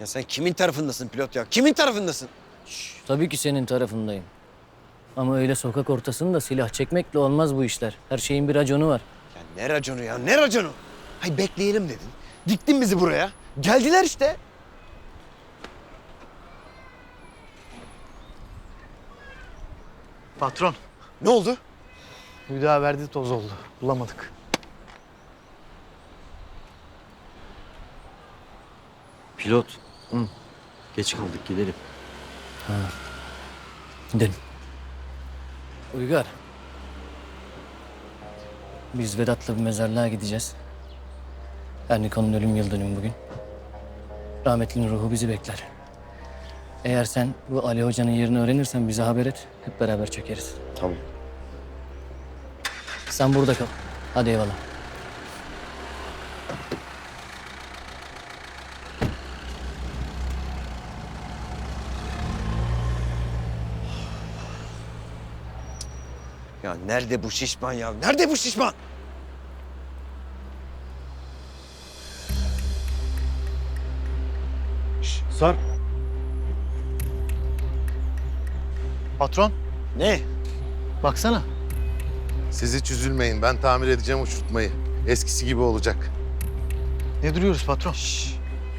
Ya sen kimin tarafındasın pilot ya? Kimin tarafındasın? Tabii ki senin tarafındayım. Ama öyle sokak ortasında silah çekmekle olmaz bu işler. Her şeyin bir raconu var. Ya ne raconu ya? Ne raconu? Hay bekleyelim dedin. Diktin bizi buraya. Geldiler işte. Patron, Ne oldu? Hüda verdi toz oldu. Bulamadık. Pilot. Hı. Geç kaldık gidelim. Gidelim. Uygar. Biz Vedat'la bir mezarlığa gideceğiz. Erniko'nun ölüm yıl dönümü bugün. Rahmetlinin ruhu bizi bekler. Eğer sen bu Ali Hoca'nın yerini öğrenirsen bize haber et. Hep beraber çökeriz. Tamam. Sen burada kal. Hadi eyvallah. Ya nerede bu şişman ya? Nerede bu şişman? Sarp. Patron, Ne? baksana. Siz hiç üzülmeyin. Ben tamir edeceğim uçurtmayı. Eskisi gibi olacak. Ne duruyoruz patron? Şşş.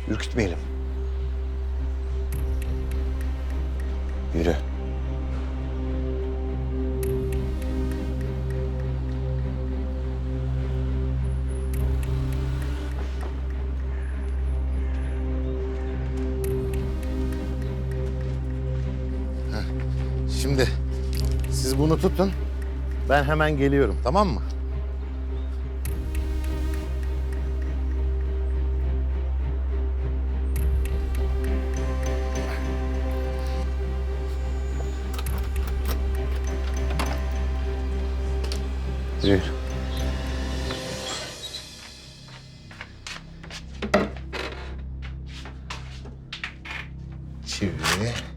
Ürkütmeyelim. Yürü. Şimdi siz bunu tutun. Ben hemen geliyorum tamam mı? Yürü. Çivi.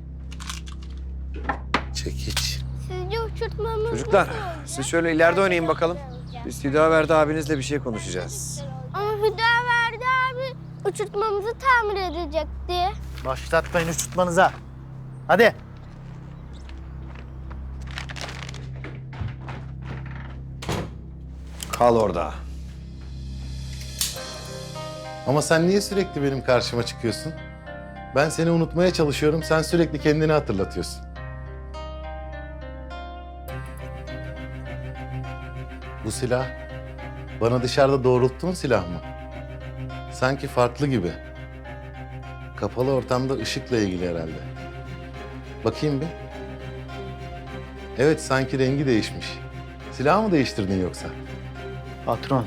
Çekiç. Sizce uçurtmamız Çocuklar siz şöyle ileride oynayın bakalım. Biz Hüdaverdi abinizle bir şey konuşacağız. Ama Hüdaverdi abi uçurtmamızı tamir edecekti. Başlatmayın uçurtmanıza. Hadi. Kal orada. Ama sen niye sürekli benim karşıma çıkıyorsun? Ben seni unutmaya çalışıyorum. Sen sürekli kendini hatırlatıyorsun. Bu silah bana dışarıda doğrulttuğun silah mı? Sanki farklı gibi. Kapalı ortamda ışıkla ilgili herhalde. Bakayım bir. Evet sanki rengi değişmiş. Silahı mı değiştirdin yoksa? Patron.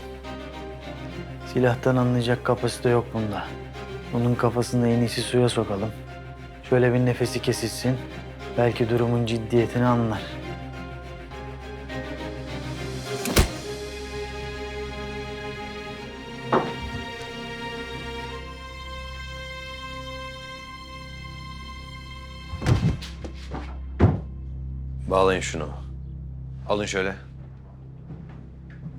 Silahtan anlayacak kapasite yok bunda. Onun kafasını en iyisi suya sokalım. Şöyle bir nefesi kesilsin. Belki durumun ciddiyetini anlar. Bağlayın şunu. Alın şöyle.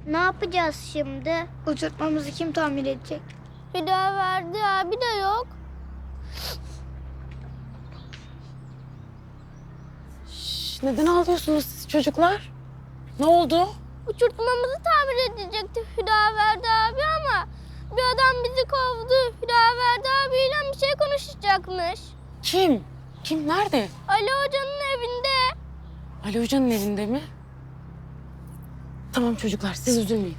Ne yapacağız şimdi? Uçurtmamızı kim tamir edecek? Hüdaverdi abi de yok. Şş, Neden ağlıyorsunuz siz çocuklar? Ne oldu? Uçurtmamızı tamir edecekti Hüdaverdi abi ama bir adam bizi kovdu. Hüdaverdi abiyle bir şey konuşacakmış. Kim? Kim? Nerede? Ali Hoca'nın evinde. Ali Hoca'nın evinde mi? Tamam çocuklar siz üzülmeyin.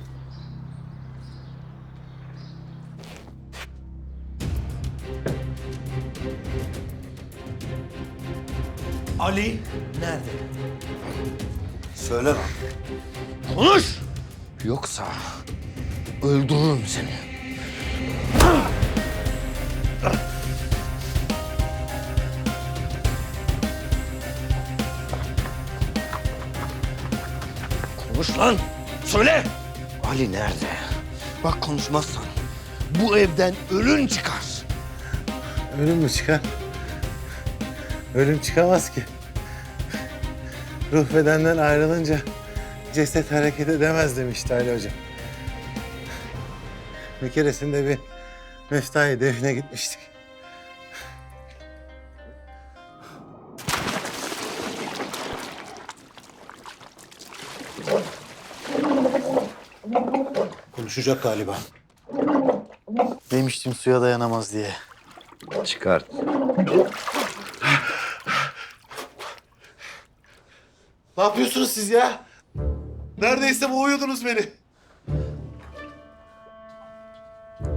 Ali nerede? Söyle lan. Konuş! Yoksa öldürürüm seni. Konuş lan! Söyle! Ali nerede? Bak konuşmazsan bu evden ölün çıkar. Ölüm mü çıkar? Ölüm çıkamaz ki. Ruh bedenden ayrılınca ceset hareket edemez demişti Ali Hocam. Bir keresinde bir meftayı define gitmiştik. Konuşacak galiba. Demiştim suya dayanamaz diye. Çıkart. Ne yapıyorsunuz siz ya? Neredeyse boğuyordunuz beni.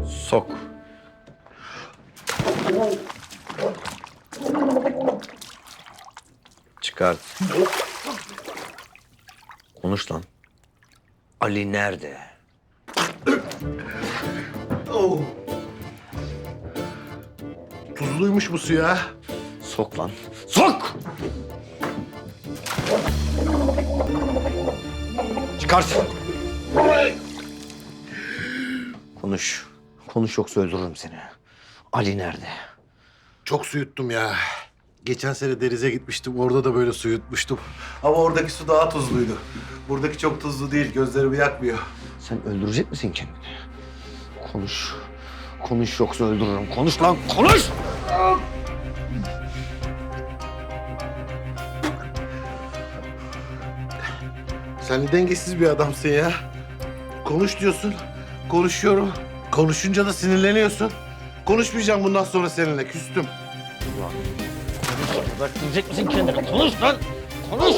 Sok. Çıkart. Konuş lan. Ali nerede? Tuzluymuş bu su ya. Sok lan. Sok! Çıkart. Konuş. Konuş yoksa öldürürüm seni. Ali nerede? Çok su yuttum ya. Geçen sene denize gitmiştim. Orada da böyle su yutmuştum. Ama oradaki su daha tuzluydu. Buradaki çok tuzlu değil. Gözlerimi yakmıyor. Sen öldürecek misin kendini? Konuş. Konuş yoksa öldürürüm. Konuş lan konuş! Sen ne dengesiz bir adamsın ya. Konuş diyorsun. Konuşuyorum. Konuşunca da sinirleniyorsun. Konuşmayacağım bundan sonra seninle. Küstüm. Öldürecek misin kendini? Konuş lan! Konuş!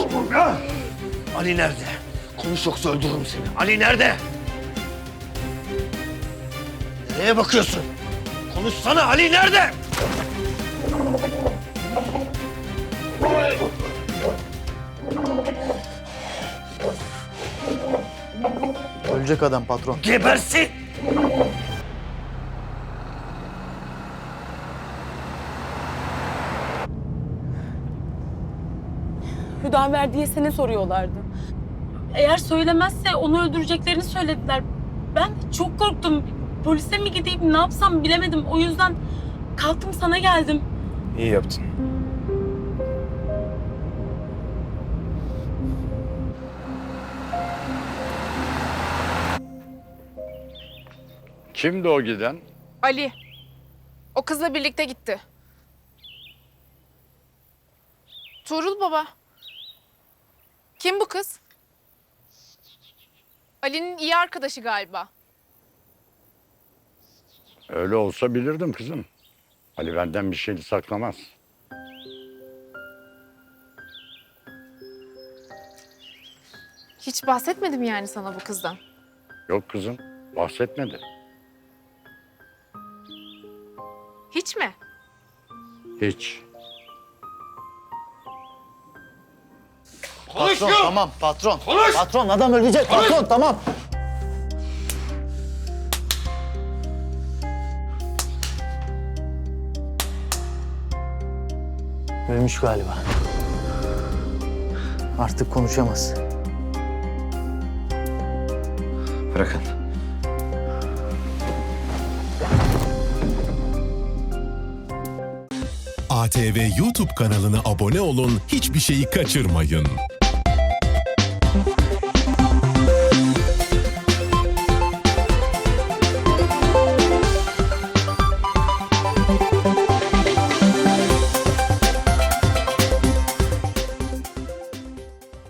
Ali nerede? Konuş yoksa öldürürüm seni. Ali nerede? Nereye bakıyorsun? Konuşsana Ali nerede? Ölecek adam patron. Gebersin! Hüdaver diye seni soruyorlardı. Eğer söylemezse onu öldüreceklerini söylediler. Ben de çok korktum. Polise mi gideyim ne yapsam bilemedim. O yüzden kalktım sana geldim. İyi yaptın. Kimdi o giden? Ali. O kızla birlikte gitti. Tuğrul baba. Kim bu kız? Ali'nin iyi arkadaşı galiba. Öyle olsa bilirdim kızım. Ali benden bir şey saklamaz. Hiç bahsetmedim yani sana bu kızdan. Yok kızım, bahsetmedi. Hiç mi? Hiç. Patron tamam patron. Patron adam ölecek patron tamam. Ölmüş galiba. Artık konuşamaz. Bırakın. ATV YouTube kanalına abone olun, hiçbir şeyi kaçırmayın.